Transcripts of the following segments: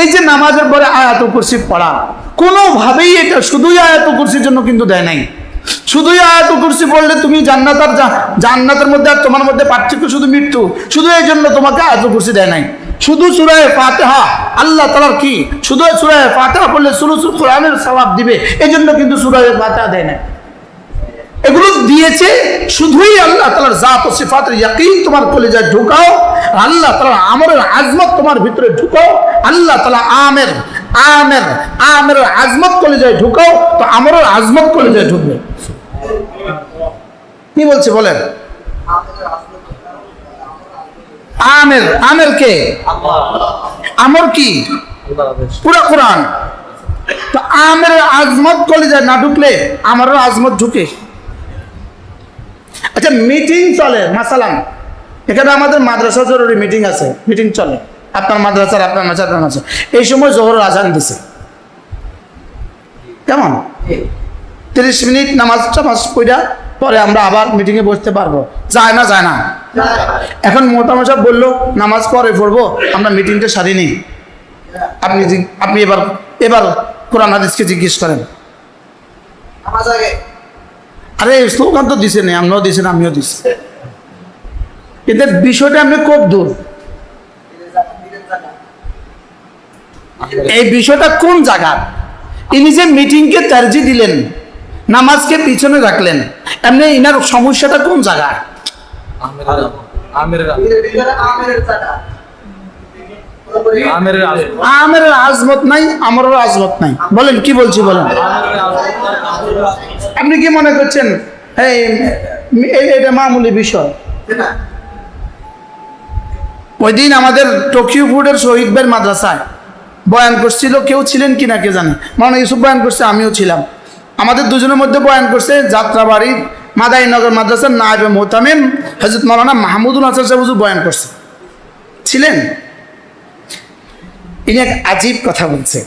এই যে নামাজের পরে আয়াত কুরসি পড়া, কোনোভাবেই এটা শুধুই আয়াত কুরসির জন্য কিন্তু দেয় নাই। শুধুই আয়াত কুরসি পড়লে তুমি জান্নাত আর জান্নাতের মধ্যে আর তোমার মধ্যে পার্থক্য শুধু মৃত্যু, শুধু এই জন্য তোমাকে আয়াত কুরসি দেয় নাই। শুধু সুরায় ফাতেহা, আল্লাহ তালার কি? শুধু সুরায় ফাতেহা পড়লে সুরু সুর কোরআনের সবাব দিবে এই জন্য কিন্তু সুরায় ফাতেহা দেয় না এগুলো দিয়েছে শুধুই আল্লাহ তালার জাত ও সিফাতের ইয়াকিন তোমার কলেজায় ঢুকাও, আল্লাহ তালার আমরের আজমত তোমার ভিতরে ঢুকাও, আল্লাহ তালা আমের আমের আমের আজমত কলেজায় ঢুকাও, তো আমরের আজমত কলেজায় ঢুকবে। কি বলছে বলেন? আমের আমের কে? আমর কি? পুরা কোরআন। তো আমের আজমত কলেজায় না ঢুকলে আমারও আজমত ঢুকে। আচ্ছা মিটিং চলে মাসালাম। এখানে আমাদের মাদ্রাসা জরুরি মিটিং আছে। মিটিং চলে। আপনার মাদ্রাসার আপনার মাদ্রাসা আপনার মাদ্রাসা এই সময় জোহর আজান দিছে। কেমন? তিরিশ মিনিট নামাজ টামাজ পড়া পরে আমরা আবার মিটিংয়ে বসতে পারব। যায় না যায় না? এখন মোটামুটি বলল নামাজ পরে পড়ব আমরা মিটিংটা সারি নিই আপনি আপনি এবার এবার কোরআন হাদিসকে জিজ্ঞেস করেন। আরে স্লোগান তো দিছে না আমরাও দিছেন আমিও দিছি। কিন্তু বিষয়টা আপনি খুব দূর। এই বিষয়টা কোন জায়গা ইনি যে মিটিংকে তার্জি দিলেন নামাজকে পিছনে রাখলেন এমনি ইনার সমস্যাটা কোন জায়গায় আমের এর আমের জায়গা আমের আমের আজমত নাই, আমারও আজমত নাই। বলেন, কি বলছি বলেন? আপনি কি মনে করছেন এটা মামুলি বিষয়? ওই দিন আমাদের টোকিও ফুডের শহীদ ভাইয়ের মাদ্রাসায় বয়ান করছিল, কেউ ছিলেন কি না কে জানে? মানে ইউসুফ বয়ান করছে, আমিও ছিলাম। আমাদের দুজনের মধ্যে বয়ান করছে, যাত্রাবাড়ির মাদাইনগর মাদ্রাসার নায়েবে মোহতামিম হজরত মৌলানা মাহমুদুল হাসান সাহেব বয়ান করছে। ছিলেন? ইনি এক আজীব কথা বলছে।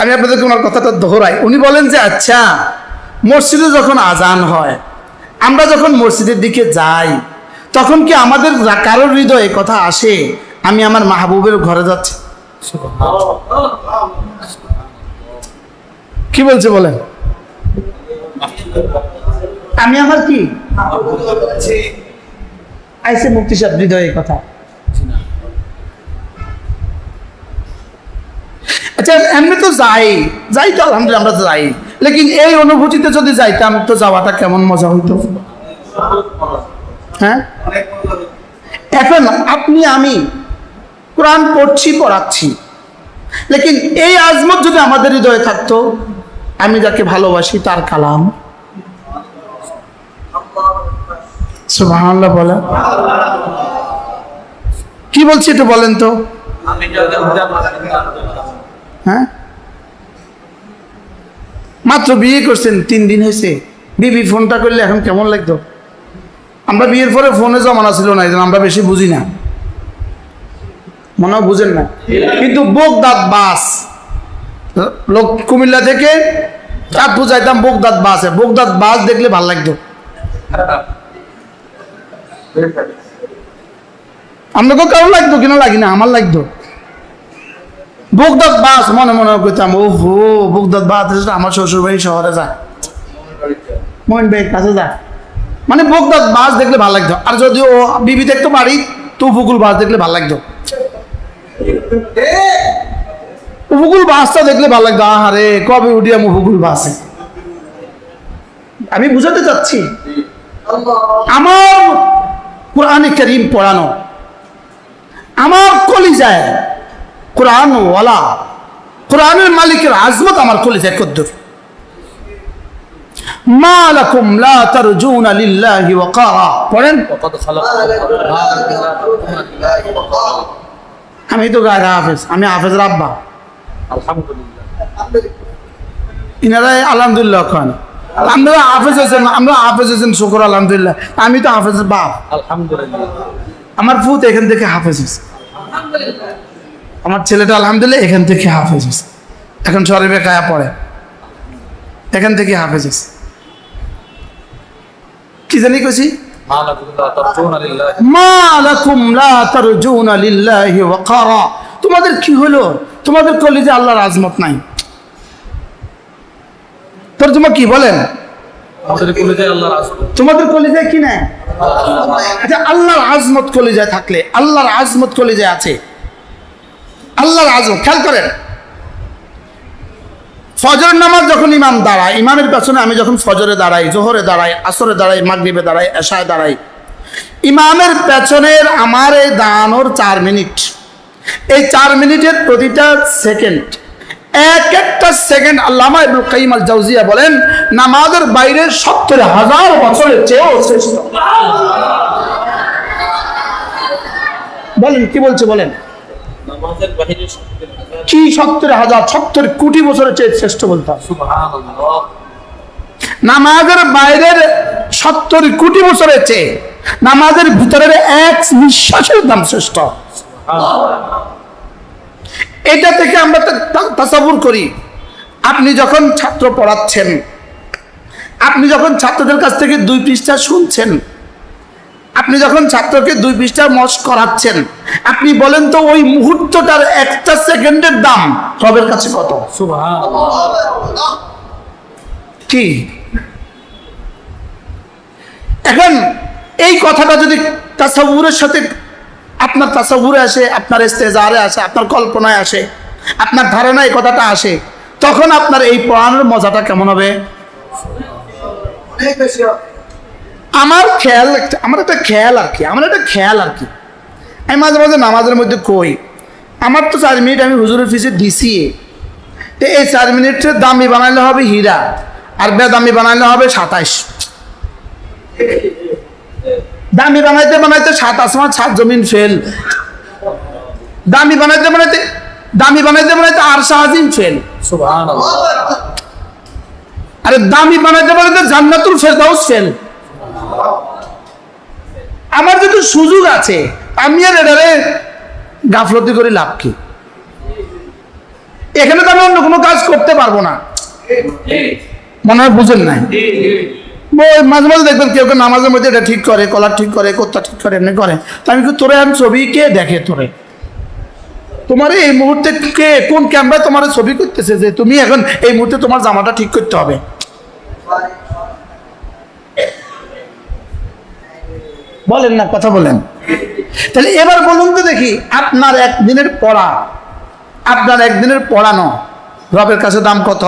আমি আপনাদেরকে ওনার কথাটা দোহরাই। উনি বলেন যে আচ্ছা মসজিদে যখন আজান হয় আমরা যখন মসজিদের দিকে যাই তখন কি আমাদের কারোর হৃদয়ে কথা আসে আমি আমার মাহবুবের ঘরে যাচ্ছি? কি বলছে বলেন? আমি আমার কি? আইসে মুক্তি সাহেব হৃদয়ে কথা আচ্ছা এমনি তো যাই যাই তো আলহামদুলিল্লাহ আমরা যাই। লেকিন এই অনুভূতিতে যদি যাইতাম তো যাওয়াটা কেমন মজা হইতো? হ্যাঁ? এখন আপনি আমি কোরআন পড়ছি পড়াচ্ছি। লেকিন এই আজমত যদি আমাদের হৃদয়ে থাকতো আমি যাকে ভালোবাসি তার কালাম। সুবহানাল্লাহ বলে কি বলছি একটু বলেন তো। হ্যাঁ? মাত্র বিয়ে করছেন, তিন দিন হয়েছে। বিবি ফোনটা করলে এখন কেমন লাগতো? আমরা বিয়ের পরে ফোনে জমানা ছিল না আমরা বেশি বুঝি না। মনে বুঝেন না। কিন্তু বোগদাদ বাস। লোক কুমিল্লা থেকে চাঁদপুর যাইতাম, বোগদাদ বাসে। বোগদাদ বাস দেখলে ভালো লাগতো। আপনাকে কারও লাগতো কিনা, লাগি না, আমার লাগতো। বোগদাদ বাস, মনে মনে করতাম ও হো বোগদাদ বাস আমার শ্বশুর বাড়ি শহরে যায় মইন ভাই, কাছে যায় মানে বোগদাদ বাস দেখলে ভালো লাগতো। আর যদি ও বিবি দেখতো বাড়ি তো উপকূল বাস দেখলে ভালো লাগতো। উপকূল বাসটা দেখলে ভালো লাগতো। আহারে, কবে উঠিয়াম উপকূল বাসে? আমি বুঝাতে চাচ্ছি, আমার কোরআনে করিম পড়ানো, আমার কলিজায় কোরআনওয়ালা কোরআনের মালিকের আজমত আমার কলেজে কদ্দুর। মালাকুম লা তারজুনা লিল্লাহি ওয়াকারা। পড়েন? আমি তো গায়ের হাফেজ আমি হাফেজ রাব্বা। আলহামদুলিল্লাহ ইনারা আলহামদুলিল্লাহ খান আপনারা হাফেজ আছেন আমরা হাফেজ আছেন শুকুর আলহামদুলিল্লাহ। আমি তো হাফেজের বাপ। আলহামদুলিল্লাহ। আমার পুত এখান থেকে হাফেজ আছে আলহামদুলিল্লাহ আমার ছেলেটা আলহামদুলিল্লাহ এখান থেকে হাফেজ হয়েছে। এখন শরীফে কায়া পড়ে। এখান থেকে হাফেজ হয়েছে। কি জানি কছি তোমাদের কি হলো? তোমাদের কলেজে আল্লাহর আজমত নাই। তোর তোমার কি বলেন? তোমাদের কলেজায় কি নাই? আচ্ছা আল্লাহর আজমত কলেজায় থাকলে আল্লাহর আজমত কলেজায় আছে। আল্লাহর আজমত খেয়াল করেন। ফজর নামাজ যখন ইমাম দাঁড়ায়, ইমামের পেছনে আমি যখন ফজরে দাঁড়াই, জোহরে দাঁড়াই, আসরে দাঁড়াই, মাগরিবে দাঁড়াই, এশায় দাঁড়াই, ইমামের পেছনের আমার এই দাঁড়ানোর চার মিনিট। এই চার মিনিটের প্রতিটা সেকেন্ড, এক একটা সেকেন্ড আল্লামা ইবনুল কাইম আল জাউজিয়া বলেন, নামাজের বাইরে সত্তর হাজার বছরের চেয়েও শ্রেষ্ঠ। বলেন, কি বলছে বলেন? কি সত্তর হাজার সত্তর কোটি বছরের চেয়ে শ্রেষ্ঠ বলতে নামাজের বাইরের সত্তর কোটি বছরের চেয়ে নামাজের ভিতরের এক নিঃশ্বাসের দাম শ্রেষ্ঠ। এটা থেকে আমরা তাসাবুর করি। আপনি যখন ছাত্র পড়াচ্ছেন আপনি যখন ছাত্রদের কাছ থেকে দুই পৃষ্ঠা শুনছেন আপনি যখন ছাত্রকে দুই পৃষ্ঠা মশ করাচ্ছেন, আপনি বলেন তো ওই মুহূর্তটার একটা সেকেন্ডের দাম, রবের কাছে কত কি এখন এই কথাটা যদি তাসাবুরের সাথে আপনার তাসাবুরে আসে, আপনার ইস্তেজারে আসে, আপনার কল্পনায় আসে, আপনার ধারণায় এই কথাটা আসে, তখন আপনার এই পড়ানোর মজাটা কেমন হবে। আমার খেয়াল আমার একটা খেয়াল আর কি, আমার একটা খেয়াল আর কি। আমি মাঝে মাঝে নামাজের মধ্যে কই, আমার তো চার মিনিট আমি হুজুরের ফিসে দিছি। তো এই চার মিনিটের দামি বানাইলে হবে হীরা, আর বেদামি বানাইলে হবে সাতাইশ। দামি বানাইতে বানাইতে সাত আসমান সাত জমিন ফেল। দামি বানাইতে বানাইতে, দামি বানাইতে বানাইতে আর শাহাজিম ফেল। আরে দামি বানাইতে বানাইতে জান্নাতুল ফেরদাউস ফেল। আমার যদি সুযোগ আছে, আমি আর এটারে গাফলতি করে লাভ কি? এখানে তো আমি অন্য কোনো কাজ করতে পারব না। মনে হয় বুঝেন নাই? মাঝে মাঝে দেখবেন কেউ কেউ নামাজের মধ্যে এটা ঠিক করে, কলার ঠিক করে কোথা ঠিক করে, এমনি করে। তা আমি তোরে আমি ছবি কে দেখে তোরে? তোমার এই মুহূর্তে কে, কোন ক্যামেরা তোমার ছবি করতেছে যে তুমি এখন এই মুহূর্তে তোমার জামাটা ঠিক করতে হবে? বলেন না, কথা বলেন। তাহলে এবার বলুন তো দেখি, আপনার একদিনের পড়া, আপনার একদিনের পড়ানো, রবের কাছে দাম কত?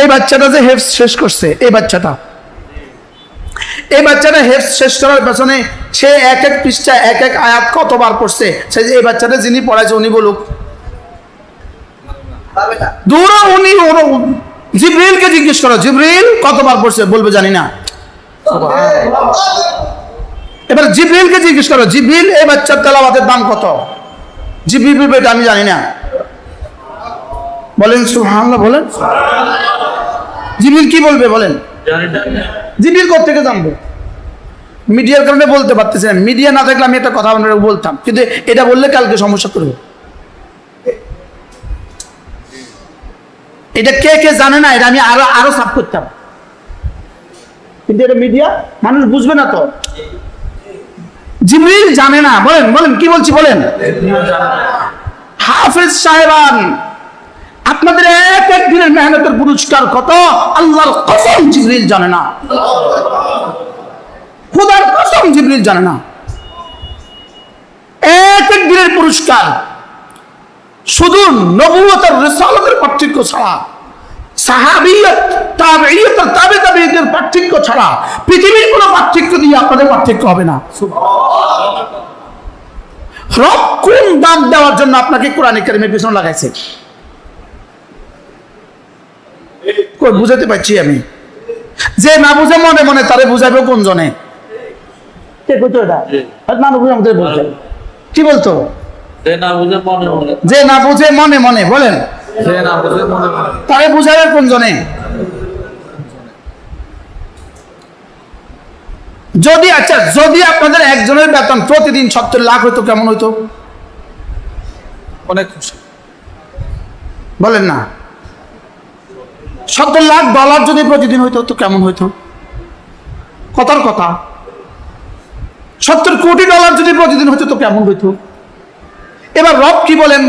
এই বাচ্চাটা যে হেফস শেষ করছে, এই বাচ্চাটা। এই বাচ্চাটা হেফস শেষ করার পেছনে সে এক এক পৃষ্ঠা এক এক আয়াত কতবার পড়ছে সে এই বাচ্চাটা যিনি পড়াইছে, উনি বলুক। দূর উনি জিব্রিলকে জিজ্ঞেস করো, জিব্রিল কতবার পড়ছে বলবে জানি না। এবার জিব্রিলকে জিজ্ঞেস করো, জিব্রিল, এই বাচ্চার তেলাওয়াতের দাম কত? জিব্রিল এটা আমি জানি না। বলেন, সুবহানাল্লাহ, বলেন। জিব্রিল কি বলবে, বলেন। না থেকে জানব? মিডিয়ার কারণে বলতে পারতেছি না। মিডিয়া না থাকলে আমি একটা কথা বলতাম, কিন্তু এটা বললে কালকে সমস্যা করবে। এটা কে কে জানে না, এটা আমি আরও আরও সাফ করতাম। কিন্তু এটা মিডিয়া, মানুষ বুঝবে না তো। জিবরিল জানে না, বলেন বলেন, কি বলছি বলেন? হাফেজ সাহেবান, আপনাদের এক এক দিনের মেহনতের পুরস্কার কত? আল্লাহর কসম জিবরিল জানে না। খুদার কসম জিবরিল জানে না। এক এক দিনের পুরস্কার। শুধু নবুয়তের রিসালাতের পার্থক্য ছাড়া পার্থক্য ছাড়া পৃথিবীর কোনো পার্থক্য দিয়ে আপনাদের পার্থক্য হবে না। রব দাম দেওয়ার জন্য আপনাকে কোরআন কারিমের পিছনে লাগাইছে? বুঝাতে পারছি আমি? যে না বুঝে মনে মনে তারে বুঝাবে কোন জনে কি বলতো? যে না বুঝে মনে মনে। যে না বুঝে মনে মনে বলেন। না বুঝে মনে মনে। তারে বুঝাবে কোন জনে যদি আচ্ছা যদি আপনাদের একজনের বেতন প্রতিদিন সত্তর লাখ হইতো কেমন হইতো? অনেক খুশি। বলেন না। সত্তর লাখ ডলার যদি প্রতিদিন হইতো তো কেমন হইতো? কথার কথা। সত্তর কোটি ডলার যদি প্রতিদিন হতো তো কেমন হইতো? এবার রব কি বলেন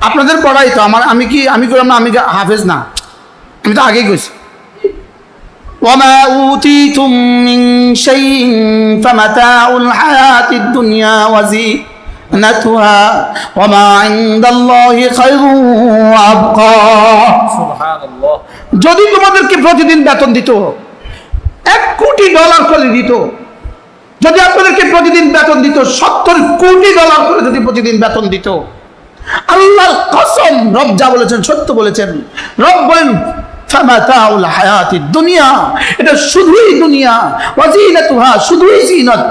আপনাদের পড়াই তো আমার আমি কি আমি করলাম না আমি গা- হাফেজ না আমি তো আগেই কইছি وما أوتيتم من شيء فمتاع الحياة الدنيا وزينتها وما عند الله خير وأبقى সুবহানাল্লাহ যদি তোমাদেরকে প্রতিদিন বেতন দিত এক কোটি ডলার করে দিত যদি আপনাদেরকে প্রতিদিন বেতন দিত, সত্তর কোটি ডলার করে যদি প্রতিদিন বেতন দিত। আল্লাহর কসম, রব যা বলেছেন সত্য বলেছেন। রব বলেন দুনিয়া এটা শুধুই দুনিয়া। শুধুই জিনত।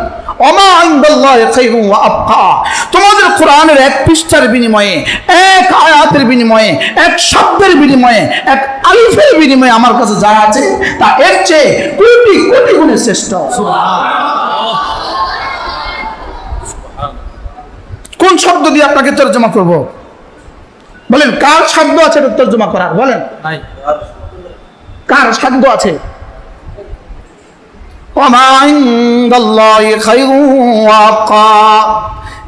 তোমাদের কোরআনের এক পৃষ্ঠার বিনিময়ে এক আয়াতের বিনিময়ে এক শব্দের বিনিময়ে এক আলিফের বিনিময়ে আমার কাছে যা আছে তা এর চেয়ে কোটি কোটি গুণে শ্রেষ্ঠ। কোন শব্দ দিয়ে আপনাকে তর্জমা করব? বলেন কার শব্দ আছে তর্জমা করার? বলেন। কার শব্দ আছে?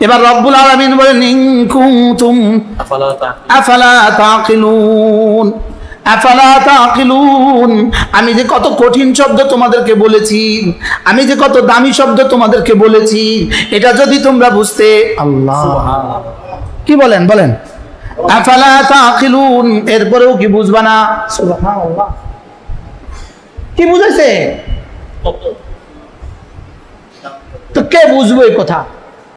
এবার রব্বুল আলামিন বলেন তাকিলুন আফালা তাকিলুন আমি যে কত কঠিন শব্দ তোমাদেরকে বলেছি আমি যে কত দামি শব্দ তোমাদেরকে বলেছি এটা যদি তোমরা বুঝতে আল্লাহ। কি বলেন বলেন? আফালা তাকিলুন এরপরেও কি বুঝবা না? কি বুঝেছে? তো কে বুঝব কথা?